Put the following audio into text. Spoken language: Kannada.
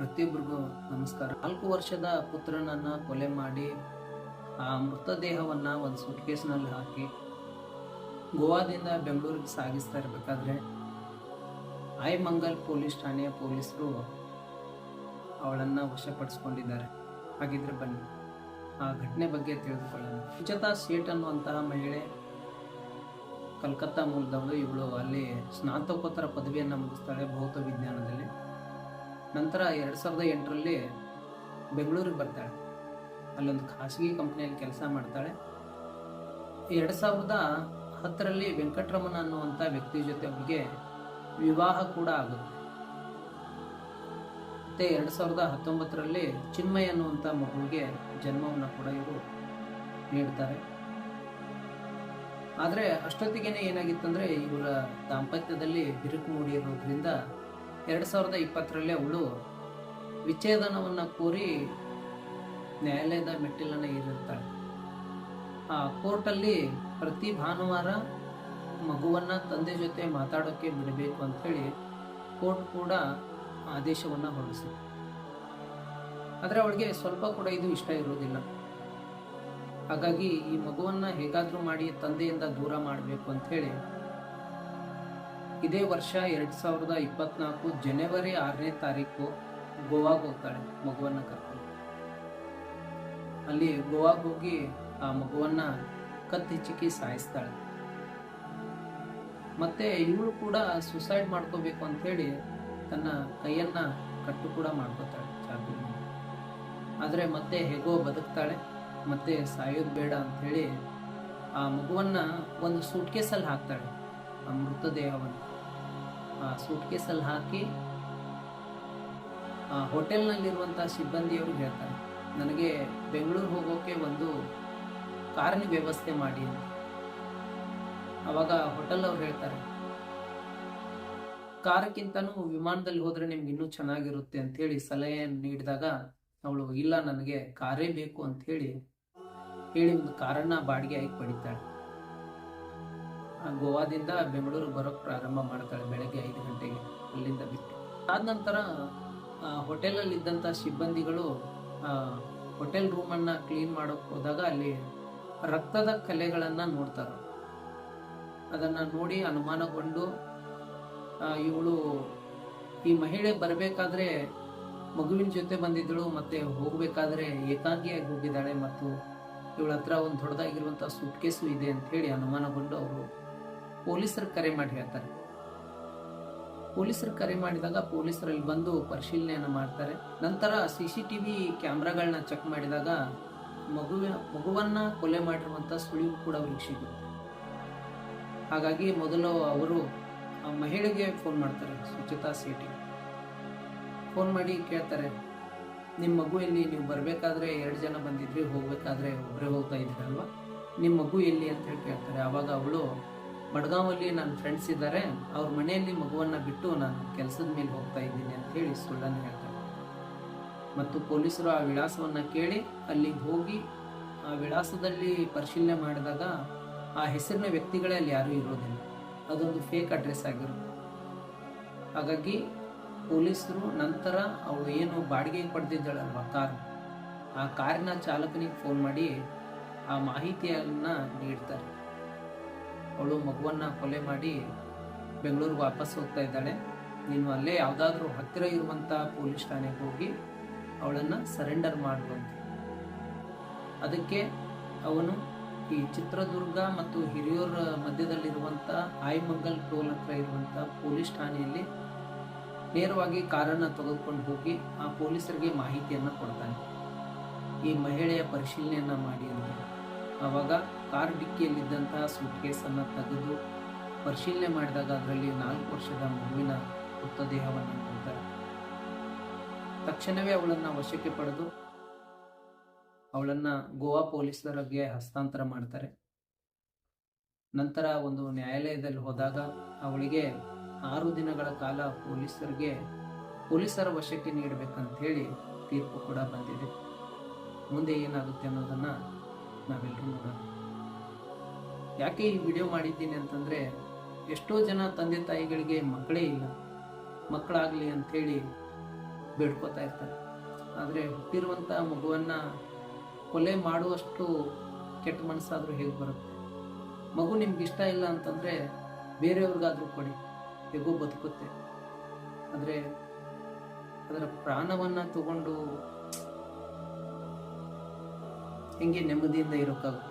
ಪ್ರತಿಯೊಬ್ಬರಿಗೂ ನಮಸ್ಕಾರ. ನಾಲ್ಕು ವರ್ಷದ ಪುತ್ರನನ್ನ ಕೊಲೆ ಮಾಡಿ, ಆ ಮೃತದೇಹವನ್ನ ಒಂದು ಸುಟ್ಕೇಸ್ನಲ್ಲಿ ಹಾಕಿ ಗೋವಾದಿಂದ ಬೆಂಗಳೂರಿಗೆ ಸಾಗಿಸ್ತಾ ಇರಬೇಕಾದ್ರೆ, ಆಯ್ಮಂಗಲ್ ಪೊಲೀಸ್ ಠಾಣೆಯ ಪೊಲೀಸರು ಅವಳನ್ನ ವಶಪಡಿಸ್ಕೊಂಡಿದ್ದಾರೆ. ಹಾಗಿದ್ರೆ ಬನ್ನಿ, ಆ ಘಟನೆ ಬಗ್ಗೆ ತಿಳಿದುಕೊಳ್ಳೋಣ. ಸುಚತಾ ಸೇಟ್ ಅನ್ನುವಂತಹ ಮಹಿಳೆ ಕಲ್ಕತ್ತಾ ಮೂಲದವಳು. ಇವಳು ಅಲ್ಲಿ ಸ್ನಾತಕೋತ್ತರ ಪದವಿಯನ್ನು ಮುಗಿಸ್ತಾಳೆ ಭೌತ ವಿಜ್ಞಾನದಲ್ಲಿ ನಂತರ ಎರಡು ಸಾವಿರದ ಎಂಟರಲ್ಲಿ ಬೆಂಗಳೂರಿಗೆ ಬರ್ತಾಳೆ. ಅಲ್ಲೊಂದು ಖಾಸಗಿ ಕಂಪ್ನಿಯಲ್ಲಿ ಕೆಲಸ ಮಾಡ್ತಾಳೆ. ಎರಡು ಸಾವಿರದ ಹತ್ತರಲ್ಲಿ ವೆಂಕಟರಮಣ ಅನ್ನುವಂಥ ವ್ಯಕ್ತಿ ಜೊತೆ ಅವರಿಗೆ ವಿವಾಹ ಕೂಡ ಆಗುತ್ತೆ. ಮತ್ತು ಎರಡು ಸಾವಿರದ ಹತ್ತೊಂಬತ್ತರಲ್ಲಿ ಚಿನ್ಮಯ್ ಅನ್ನುವಂಥ ಮಗುವಿಗೆ ಜನ್ಮವನ್ನು ಕೂಡ ಇವರು ನೀಡ್ತಾರೆ. ಆದರೆ ಅಷ್ಟೊತ್ತಿಗೆ ಏನಾಗಿತ್ತಂದರೆ ಇವರ ದಾಂಪತ್ಯದಲ್ಲಿ ಬಿರುಕು ಮೂಡಿರೋದ್ರಿಂದ ಎರಡು ಸಾವಿರದ ಇಪ್ಪತ್ತರಲ್ಲಿ ಅವಳು ವಿಚ್ಛೇದನವನ್ನು ಕೋರಿ ನ್ಯಾಯಾಲಯದ ಮೆಟ್ಟಿಲನ್ನು ಏರಿರ್ತಾಳೆ ಆ ಕೋರ್ಟಲ್ಲಿ ಪ್ರತಿ ಭಾನುವಾರ ಮಗುವನ್ನು ತಂದೆ ಜೊತೆ ಮಾತಾಡೋಕ್ಕೆ ಬಿಡಬೇಕು ಅಂಥೇಳಿ ಕೋರ್ಟ್ ಕೂಡ ಆದೇಶವನ್ನು ಹೊರಡಿಸಿದೆ. ಆದರೆ ಅವಳಿಗೆ ಸ್ವಲ್ಪ ಕೂಡ ಇದು ಇಷ್ಟ ಇರೋದಿಲ್ಲ ಹಾಗಾಗಿ ಈ ಮಗುವನ್ನು ಹೇಗಾದರೂ ಮಾಡಿ ತಂದೆಯಿಂದ ದೂರ ಮಾಡಬೇಕು ಅಂಥೇಳಿ ಇದೇ ವರ್ಷ ಎರಡ್ ಸಾವಿರದ ಇಪ್ಪತ್ನಾಲ್ಕು ಜನವರಿ ಆರನೇ ತಾರೀಕು ಗೋವಾಗೆ ಹೋಗ್ತಾಳೆ, ಮಗುವನ್ನ ಕರ್ಕೊಂಡು. ಅಲ್ಲಿ ಗೋವಾಗೆ ಹೋಗಿ ಆ ಮಗುವನ್ನ ಕತ್ತಿಚ್ಚಿಕ್ಕಿ ಸಾಯಿಸ್ತಾಳೆ. ಮತ್ತೆ ಇವಳು ಕೂಡ ಸುಸೈಡ್ ಮಾಡ್ಕೋಬೇಕು ಅಂತ ಹೇಳಿ ತನ್ನ ಕೈಯನ್ನ ಕಟ್ಟು ಕೂಡ ಮಾಡ್ಕೋತಾಳೆ ಚಾಕು ಆದರೆ ಮತ್ತೆ ಹೇಗೋ ಬದುಕ್ತಾಳೆ, ಮತ್ತೆ ಸಾಯೋದು ಬೇಡ ಅಂತ ಹೇಳಿ ಆ ಮಗುವನ್ನ ಒಂದು ಸೂಟ್ಕೇಸಲ್ಲಿ ಹಾಕ್ತಾಳೆ, ಆ ಮೃತದೇಹವನ್ನು. ಆ ಸೂಟ್ಕೇಸಲ್ಲಿ ಹಾಕಿ ಹೋಟೆಲ್ನಲ್ಲಿರುವಂಥ ಸಿಬ್ಬಂದಿಯವರು ಹೇಳ್ತಾರೆ, ನನಗೆ ಬೆಂಗಳೂರು ಹೋಗೋಕೆ ಒಂದು ಕಾರಿನ ವ್ಯವಸ್ಥೆ ಮಾಡಿ ಅವಾಗ ಹೋಟೆಲ್ ಅವ್ರು ಹೇಳ್ತಾರೆ, ಕಾರಕ್ಕಿಂತನೂ ವಿಮಾನದಲ್ಲಿ ಹೋದರೆ ನಿಮ್ಗೆ ಇನ್ನೂ ಚೆನ್ನಾಗಿರುತ್ತೆ ಅಂತ ಹೇಳಿ ಸಲಹೆ ನೀಡಿದಾಗ ಅವಳು, ಇಲ್ಲ, ನನಗೆ ಕಾರೇ ಬೇಕು ಅಂತ ಹೇಳಿ ಒಂದು ಕಾರನ್ನ ಬಾಡಿಗೆ ಆಗಿ ಪಡಿತಾಳೆ. ಗೋವಾದಿಂದ ಬೆಂಗಳೂರಿಗೆ ಬರೋಕ್ ಪ್ರಾರಂಭ ಮಾಡ್ತಾಳೆ ಬೆಳಗ್ಗೆ ಐದು ಗಂಟೆಗೆ, ಅಲ್ಲಿಂದ ಬಿಟ್ಟು. ಆದ ನಂತರ ಹೋಟೆಲಲ್ಲಿ ಇದ್ದಂಥ ಸಿಬ್ಬಂದಿಗಳು ಹೋಟೆಲ್ ರೂಮನ್ನು ಕ್ಲೀನ್ ಮಾಡೋಕೆ ಹೋದಾಗ ಅಲ್ಲಿ ರಕ್ತದ ಕಲೆಗಳನ್ನು ನೋಡ್ತಾರೆ. ಅದನ್ನು ನೋಡಿ ಅನುಮಾನಗೊಂಡು ಇವಳು ಈ ಮಹಿಳೆ ಬರಬೇಕಾದ್ರೆ ಮಗುವಿನ ಜೊತೆ ಬಂದಿದ್ದಳು ಮತ್ತೆ ಹೋಗಬೇಕಾದ್ರೆ ಏಕಾಂಗಿಯಾಗಿ ಹೋಗಿದ್ದಾಳೆ ಮತ್ತು ಇವಳ ಹತ್ರ ಒಂದು ದೊಡ್ಡದಾಗಿರುವಂಥ ಸುಟ್ಕೇಸು ಇದೆ ಅಂತ ಹೇಳಿ ಅನುಮಾನಗೊಂಡು ಅವರು ಪೊಲೀಸರು ಕರೆ ಮಾಡಿ ಹೇಳ್ತಾರೆ. ಪೊಲೀಸರು ಕರೆ ಮಾಡಿದಾಗ ಪೊಲೀಸರಲ್ಲಿ ಬಂದು ಪರಿಶೀಲನೆಯನ್ನು ಮಾಡ್ತಾರೆ. ನಂತರ ಸಿ ಸಿ ಟಿ ವಿ ಕ್ಯಾಮ್ರಾಗಳನ್ನ ಚೆಕ್ ಮಾಡಿದಾಗ ಮಗುವಿನ, ಮಗುವನ್ನ ಕೊಲೆ ಮಾಡಿರುವಂಥ ಸುಳಿವು ಕೂಡ ಅವ್ರಿಗೆ ಹಾಗಾಗಿ ಮೊದಲು ಅವರು ಆ ಮಹಿಳೆಗೆ ಫೋನ್ ಮಾಡ್ತಾರೆ, ಸುಚಿತಾ ಸೇಟಿ ಫೋನ್ ಮಾಡಿ ಕೇಳ್ತಾರೆ ನಿಮ್ಮ ಮಗು ಎಲ್ಲಿ? ನೀವು ಬರಬೇಕಾದ್ರೆ ಎರಡು ಜನ ಬಂದಿದ್ರಿ, ಹೋಗ್ಬೇಕಾದ್ರೆ ಒಬ್ಬರೇ ಹೋಗ್ತಾ ಇದ್ರಲ್ವಾ ನಿಮ್ಮ ಮಗು ಎಲ್ಲಿ? ಅಂತ ಹೇಳಿ ಕೇಳ್ತಾರೆ. ಆವಾಗ ಅವಳು ಮಡ್ಗಾವಲ್ಲಿ ನನ್ನ ಫ್ರೆಂಡ್ಸ್ ಇದ್ದಾರೆ ಅವ್ರ ಮನೆಯಲ್ಲಿ ಮಗುವನ್ನ ಬಿಟ್ಟು ನಾನು ಕೆಲಸದ ಮೇಲೆ ಹೋಗ್ತಾ ಇದ್ದೀನಿ ಅಂತ ಹೇಳಿ ಸುಳ್ಳನ್ನು ಹೇಳ್ತಾರೆ. ಮತ್ತು ಪೊಲೀಸರು ಆ ವಿಳಾಸವನ್ನ ಕೇಳಿ ಅಲ್ಲಿಗೆ ಹೋಗಿ ಆ ವಿಳಾಸದಲ್ಲಿ ಪರಿಶೀಲನೆ ಮಾಡಿದಾಗ ಆ ಹೆಸರಿನ ವ್ಯಕ್ತಿಗಳೇ ಅಲ್ಲಿ ಯಾರೂ ಇರೋದಿಲ್ಲ. ಅದೊಂದು ಫೇಕ್ ಅಡ್ರೆಸ್ ಆಗಿರುತ್ತೆ. ಹಾಗಾಗಿ ಪೊಲೀಸರು ನಂತರ ಅವಳು ಏನು ಬಾಡಿಗೆಗೆ ಪಡೆದಿದ್ದಾಳಲ್ವ ಕಾರು. ಆ ಕಾರಿನ ಚಾಲಕನಿಗೆ ಫೋನ್ ಮಾಡಿ ಆ ಮಾಹಿತಿಯನ್ನು ನೀಡ್ತಾರೆ. ಅವಳು ಮಗುವನ್ನ ಕೊಲೆ ಮಾಡಿ ಬೆಂಗಳೂರಿಗೆ ವಾಪಸ್ ಹೋಗ್ತಾ ಇದ್ದಾಳೆ. ನೀನು ಅಲ್ಲೇ ಯಾವುದಾದ್ರೂ ಹತ್ತಿರ ಇರುವಂಥ ಪೊಲೀಸ್ ಠಾಣೆಗೆ ಹೋಗಿ ಅವಳನ್ನು ಸರೆಂಡರ್ ಮಾಡುವಂತೆ ಅದಕ್ಕೆ ಅವನು ಈ ಚಿತ್ರದುರ್ಗ ಮತ್ತು ಹಿರಿಯೂರ ಮಧ್ಯದಲ್ಲಿರುವಂಥ ಆಯ್ಮಂಗಲ್ ಟೋಲ್ ಹತ್ರ ಇರುವಂಥ ಪೊಲೀಸ್ ಠಾಣೆಯಲ್ಲಿ ನೇರವಾಗಿ ಕಾರನ್ನು ತೆಗೆದುಕೊಂಡು ಹೋಗಿ ಆ ಪೊಲೀಸರಿಗೆ ಮಾಹಿತಿಯನ್ನು ಕೊಡ್ತಾನೆ. ಈ ಮಹಿಳೆಯ ಪರಿಶೀಲನೆಯನ್ನು ಮಾಡಿ ಅಂತ. ಕಾರ್ ಡಿಕ್ಕಿಯಲ್ಲಿದ್ದಂತಹ ಸೂಟ್ ಕೇಸನ್ನು ತೆಗೆದು ಪರಿಶೀಲನೆ ಮಾಡಿದಾಗ ಅದರಲ್ಲಿ ನಾಲ್ಕು ವರ್ಷದ ಮಗುವಿನ ಮೃತದೇಹವನ್ನು ಕೊಡ್ತಾರೆ. ತಕ್ಷಣವೇ ಅವಳನ್ನು ವಶಕ್ಕೆ ಪಡೆದು ಅವಳನ್ನ ಗೋವಾ ಪೊಲೀಸರಿಗೆ ಹಸ್ತಾಂತರ ಮಾಡ್ತಾರೆ. ನಂತರ ಒಂದು ನ್ಯಾಯಾಲಯದಲ್ಲಿ ಹೋದಾಗ ಅವಳಿಗೆ ಆರು ದಿನಗಳ ಕಾಲ ಪೊಲೀಸರಿಗೆ ಪೊಲೀಸರ ವಶಕ್ಕೆ ನೀಡಬೇಕಂತ ಹೇಳಿ ತೀರ್ಪು ಕೂಡ ಬಂದಿದೆ. ಮುಂದೆ ಏನಾಗುತ್ತೆ ಅನ್ನೋದನ್ನ ನಾವೆಲ್ಲರೂ ನೋಡೋಣ. ಯಾಕೆ ಈ ವಿಡಿಯೋ ಮಾಡಿದ್ದೀನಿ ಅಂತಂದರೆ ಎಷ್ಟೋ ಜನ ತಂದೆ ತಾಯಿಗಳಿಗೆ ಮಕ್ಕಳೇ ಇಲ್ಲ. ಮಕ್ಕಳಾಗಲಿ ಅಂಥೇಳಿ ಬೇಡ್ಕೋತಾ ಇರ್ತಾರೆ. ಆದರೆ ಹುಟ್ಟಿರುವಂಥ ಮಗುವನ್ನು ಕೊಲೆ ಮಾಡುವಷ್ಟು ಕೆಟ್ಟ ಮನಸ್ಸಾದರೂ ಹೇಗೆ ಬರುತ್ತೆ? ಮಗು ನಿಮ್ಗೆ ಇಷ್ಟ ಇಲ್ಲ ಅಂತಂದರೆ ಬೇರೆಯವ್ರಿಗಾದರೂ ಕೊಡಿ, ಹೇಗೋ ಬದುಕುತ್ತೆ. ಆದರೆ ಅದರ ಪ್ರಾಣವನ್ನು ತಗೊಂಡು ಹೆಂಗೆ ನೆಮ್ಮದಿಯಿಂದ ಇರೋಕ್ಕಾಗುತ್ತೆ?